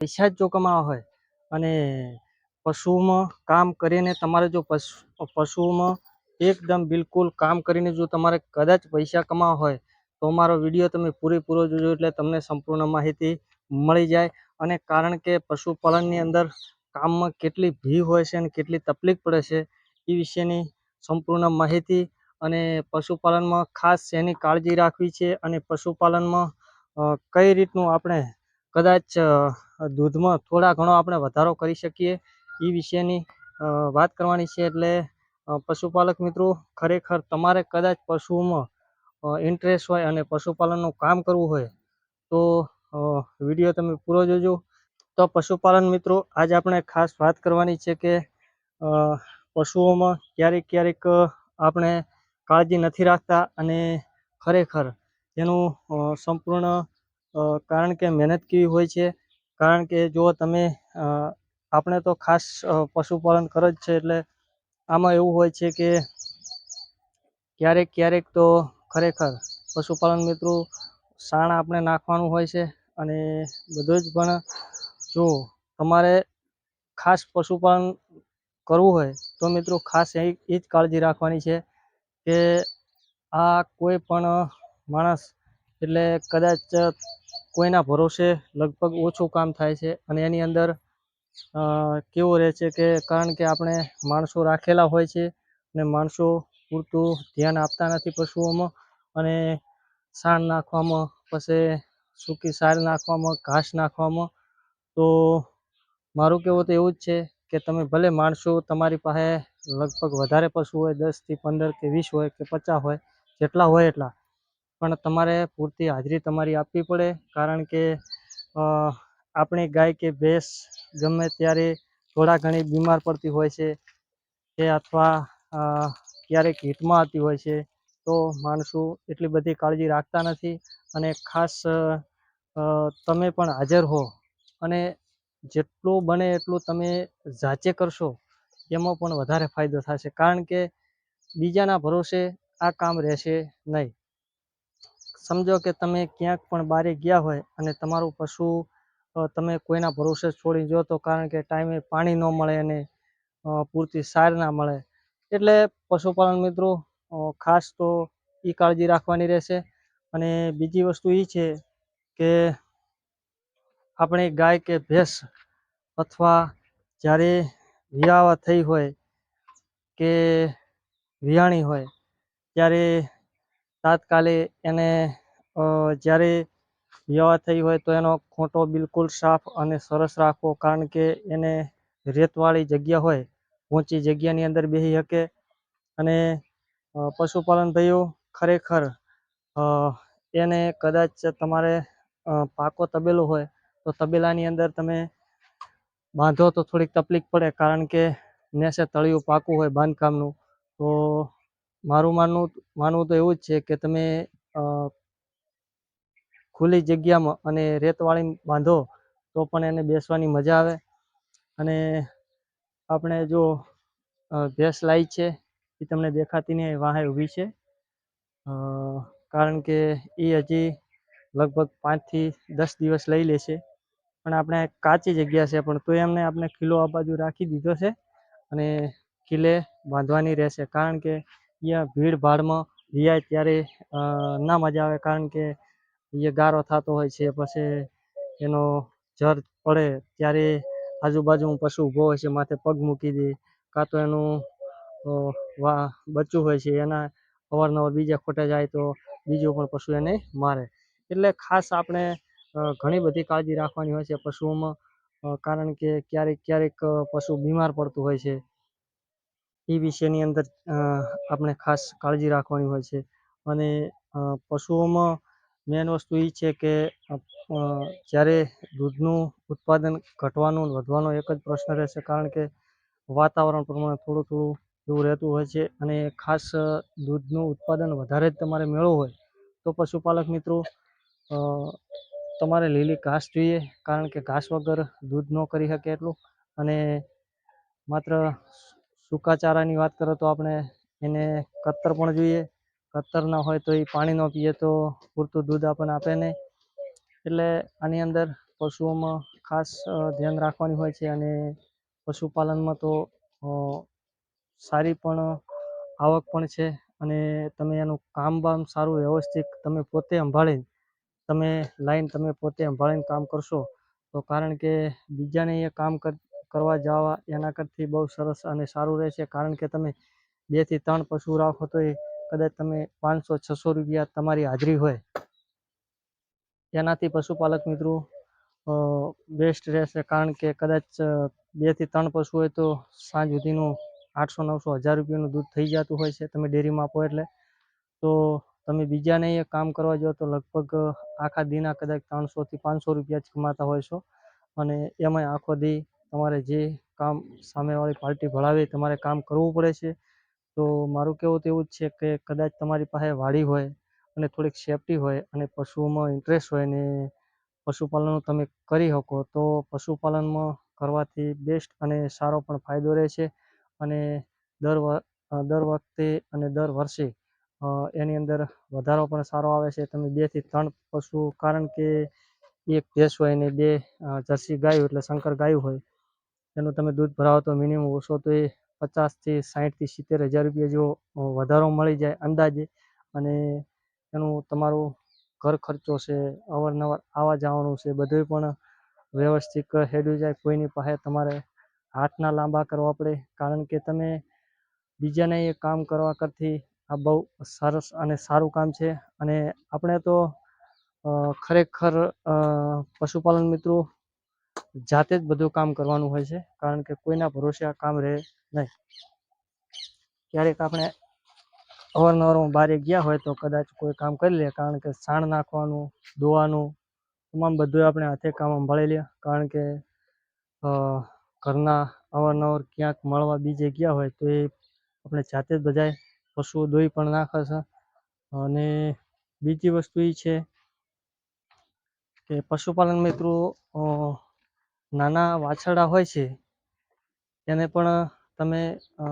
પૈસા જ જો કમાવા હોય અને પશુમાં કામ કરીને તમારે જો પશુ, પશુઓમાં એકદમ બિલકુલ કામ કરીને જો તમારે કદાચ પૈસા કમાવા હોય, તો મારો વીડિયો તમે પૂરેપૂરો જોજો એટલે તમને સંપૂર્ણ માહિતી મળી જાય. અને કારણ કે પશુપાલનની અંદર કામમાં કેટલી ભીડ હોય છે અને કેટલી તકલીફ પડે છે, એ વિશેની સંપૂર્ણ માહિતી અને પશુપાલનમાં ખાસ શેની કાળજી રાખવી છે અને પશુપાલનમાં કઈ રીતનું આપણે કદાચ દૂધમાં થોડા ઘણો આપણે વધારો કરી શકીએ. એ વિશેની વાત કરવાની છે એટલે પશુપાલક મિત્રો, ખરેખર તમારે કદાચ પશુઓમાં ઇન્ટરેસ્ટ હોય અને પશુપાલનનું કામ કરવું હોય, તો વીડિયો તમે પૂરો જોજો. તો પશુપાલન મિત્રો, આજે આપણે ખાસ વાત કરવાની છે કે પશુઓમાં ક્યારેક ક્યારેક આપણે કાળજી નથી રાખતા અને ખરેખર તેનું સંપૂર્ણ કારણ કે મહેનત કેવી હોય છે કારણ કે જો તમે આપણે તો ખાસ પશુપાલન કરે જ છે એટલે આમાં એવું હોય છે કે ક્યારેક ક્યારેક તો ખરેખર પશુપાલન મિત્રો સાણ આપણે નાખવાનું હોય છે અને બધું જ પણ જો તમારે ખાસ પશુપાલન કરવું હોય તો મિત્રો ખાસ એ એ જ કાળજી રાખવાની છે કે આ કોઈ પણ માણસ એટલે કદાચ કોઈના ભરોસે લગભગ ઓછું કામ થાય છે અને એની અંદર કેવું રહે છે કે કારણ કે આપણે માણસો રાખેલા હોય છે અને માણસો પૂરતું ધ્યાન આપતા નથી પશુઓમાં અને સાણ નાખવામાં, પછી સૂકી સાર નાખવામાં, ઘાસ નાખવામાં, તો મારું કહેવું તો એવું જ છે કે તમે ભલે માણસો તમારી પાસે લગભગ વધારે પશુ હોય, દસથી પંદર કે વીસ હોય કે પચાસ હોય, જેટલા હોય એટલા પણ તમારે પૂરતી હાજરી તમારી આપવી પડે, કારણ કે આપણી ગાય કે ભેંસ ગમે ત્યારે થોડા ઘણી બીમાર પડતી હોય છે કે અથવા ક્યારેક હીટમાં આવતી હોય છે, તો માણસો એટલી બધી કાળજી રાખતા નથી અને ખાસ તમે પણ હાજર હો અને જેટલું બને એટલું તમે જાચે કરશો, એમાં પણ વધારે ફાયદો થશે. કારણ કે બીજાના ભરોસે આ કામ રહેશે નહીં. સમજો કે તમે ક્યાંક પણ બારે ગયા હોય અને તમારું પશુ તમે કોઈના ભરોસે છોડી જો તો કારણ કે ટાઈમે પાણી ન મળે અને પૂરતી સાર ના મળે. એટલે પશુપાલન મિત્રો ખાસ તો એ કાળજી રાખવાની રહેશે. અને બીજી વસ્તુ એ છે કે આપણે ગાય કે ભેંસ અથવા જ્યારે વિયાવા થઈ હોય કે વિયાણી હોય, ત્યારે તાત્કાલિક એને જ્યારે વ્યવહાર થઈ હોય તો એનો ખોટો બિલકુલ સાફ અને સરસ રાખવો, કારણ કે એને રેતવાળી જગ્યા હોય, ઊંચી જગ્યાની અંદર બેસી શકે અને પશુપાલન ભાઈઓ ખરેખર એને કદાચ તમારે પાકો તબેલો હોય તો તબેલાની અંદર તમે બાંધો તો થોડીક તકલીફ પડે, કારણ કે નેસે તળિયું પાકું હોય બાંધકામનું. તો મારું માનવું માનવું તો એવું જ છે કે તમે ખુલ્લી જગ્યામાં અને રેતવાળી બાંધો તો પણ એને બેસવાની મજા આવે. અને આપણે જો ભેંસ લાવી છે એ તમને દેખાતી નહીં વાહે ઊભી છે. કારણ કે એ હજી લગભગ પાંચથી દસ દિવસ લઈ લેશે પણ આપણે કાચી જગ્યા છે પણ તો એમને આપણે ખીલો આ બાજુ રાખી દીધો છે અને ખીલે બાંધવાની રહેશે. કારણ કે અહીંયા ભીડ ભાડમાં રિયાય ત્યારે ના મજા આવે કારણ કે એ ગારો થતો હોય છે, પછી એનો જર પડે ત્યારે આજુબાજુ પશુ ઊભો હોય છે, માથે પગ મૂકી દે, કાં તો એનું વા, બચ્ચું હોય છે, એના અવારનવાર બીજા ખોટે જાય તો બીજું પણ પશુ એને મારે. એટલે ખાસ આપણે ઘણી બધી કાળજી રાખવાની હોય છે પશુઓમાં કારણ કે ક્યારેક ક્યારેક પશુ બીમાર પડતું હોય છે. એ વિષયની અંદર આપણે ખાસ કાળજી રાખવાની હોય છે. અને પશુઓમાં મેન વસ્તુ એ છે કે જ્યારે દૂધનું ઉત્પાદન ઘટવાનું, વધવાનો એક જ પ્રશ્ન રહેશે કારણ કે વાતાવરણ પ્રમાણે થોડું થોડું એવું રહેતું હોય છે અને ખાસ દૂધનું ઉત્પાદન વધારે જ તમારે મેળવવું હોય, તો પશુપાલક મિત્રો તમારે લીલી ઘાસ જોઈએ કારણ કે ઘાસ વગર દૂધ ન કરી શકે એટલું. અને માત્ર સૂકા ચારાની વાત કરો તો આપણે એને કતર પણ જોઈએ. કતર ન હોય તો એ પાણી ન પીએ તો પૂરતું દૂધ આપણને આપે નહીં. એટલે આની અંદર પશુઓમાં ખાસ ધ્યાન રાખવાની હોય છે અને પશુપાલનમાં તો સારી પણ આવક પણ છે અને તમે એનું કામ બામ સારું વ્યવસ્થિત તમે પોતે સંભાળીને, તમે લાઈન તમે પોતે સંભાળીને કામ કરશો તો કારણ કે બીજાને એ કામ કર કરવા જવા એના કરતી બહુ સરસ અને સારું રહેશે. કારણ કે તમે બેથી ત્રણ પશુ રાખો તો એ કદાચ તમે પાંચસો, છસો રૂપિયા તમારી હાજરી હોય. એનાથી પશુપાલક મિત્રો બેસ્ટ રહેશે. કારણ કે કદાચ બેથી ત્રણ પશુ હોય તો સાંજ સુધીનું આઠસો, નવસો, હજાર રૂપિયાનું દૂધ થઈ જતું હોય છે. તમે ડેરીમાં આપો એટલે. તો તમે બીજાને એ કામ કરવા જાઓ તો લગભગ આખા દીના કદાચ ત્રણસોથી પાંચસો રૂપિયા જ કમાતા હોય છો. અને એમાંય આખો દી તમારે જે કામ સામેવાળી પાર્ટી ભળાવે તમારે કામ કરવું પડે છે. તો મારું કહેવું તો એવું જ છે કે કદાચ તમારી પાસે વાડી હોય અને થોડીક સેફટી હોય અને પશુઓમાં ઇન્ટરેસ્ટ હોય ને પશુપાલન તમે કરી શકો, તો પશુપાલનમાં કરવાથી બેસ્ટ અને સારો પણ ફાયદો રહે છે. અને દર દર વખતે અને દર વર્ષે એની અંદર વધારો પણ સારો આવે છે. તમે બેથી ત્રણ પશુ, કારણ કે એક ભેંસ હોય ને બે જર્સી ગાયો એટલે શંકર ગાયું હોય એનું તમે દૂધ ભરાવો તો મિનિમમ ઓછો તો એ પચાસથી સાઠથી સિત્તેર હજાર રૂપિયા જેવો વધારો મળી જાય અંદાજે. અને એનું તમારું ઘર ખર્ચો છે, અવારનવાર આવવા જવાનું છે, બધુંય પણ વ્યવસ્થિત હેડ્યું જાય, કોઈની પાસે તમારે હાથના લાંબા કરવા પડે. કારણ કે તમે બીજાને એ કામ કરવા કરતી આ બહુ સરસ અને સારું કામ છે. અને આપણે તો ખરેખર પશુપાલન મિત્રો જાતે જ બધું કામ કરવાનું હોય છે, કારણ કે કોઈના ભરોસે આ કામ રહે નહીં. ક્યારેક આપણે અવારનવાર બારે ગયા હોય તો કદાચ કોઈ કામ કરી લે, કારણ કે સાણ નાખવાનું દોવાનું તમામ બધું આપણે હાથે કામ સંભાળી લે, કારણ કે ઘરના અવારનવાર ક્યાંક મળવા બીજે ગયા હોય તો એ આપણે જાતે જ બધાય પશુઓ દોઈ પણ નાખે છે. અને બીજી વસ્તુ એ છે કે પશુપાલન મિત્રો નાના વાછરડા હોય છે એને પણ તમે અ,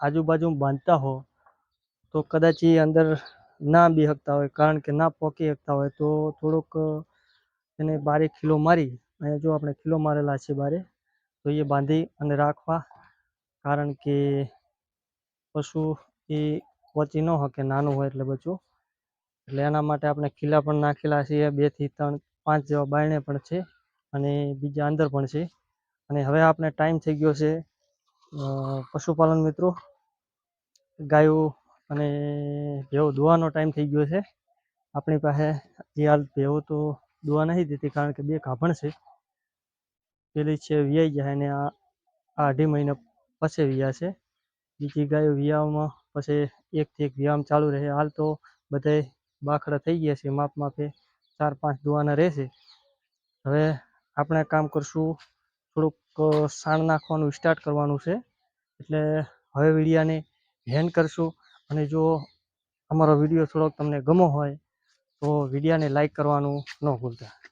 આજુબાજુ બાંધતા હો તો કદાચ એ અંદર ના બી શકતા હોય કારણ કે ના પોકી શકતા હોય તો થોડુંક એને બારે ખીલો મારી અને જો આપણે ખીલો મારેલા છે બારે તો એ બાંધી અને રાખવા કારણ કે પશુ એ પહોંચી ન શકે નાનું હોય એટલે બચ્ચું એટલે એના માટે આપણે ખીલા પણ નાખેલા છે બેથી ત્રણ પાંચ જેવા બારણે પણ છે. અને બીજા અંદર પણ છે. અને હવે આપણે ટાઈમ થઈ ગયો છે પશુપાલન મિત્રો. ગાયો અને ભેવ દોવાનો ટાઈમ થઈ ગયો છે. આપણી પાસે જે હાલ ભેવો તો દોવા નથી દેતી કારણ કે બે કાભણ છે. પેલી છે વિયાઈ જાય અને આ અઢી મહિના પછી વિયા છે. બીજી ગાયો વિયાવામાં પછી એકથી એક વ્યાયામ ચાલુ રહે. હાલ તો બધાય બાખડા થઈ ગયા છે, માપ માપે ચાર પાંચ દોવાના રહેશે. હવે આપણે કામ કરશું. થોડુંક સાણ નાખવાનું સ્ટાર્ટ કરવાનું છે. એટલે હવે વિડીયાને હેન્ડ કરશું. અને જો અમારો વીડિયો થોડોક તમને ગમો હોય, તો વિડીયાને લાઈક કરવાનું ન ભૂલતા.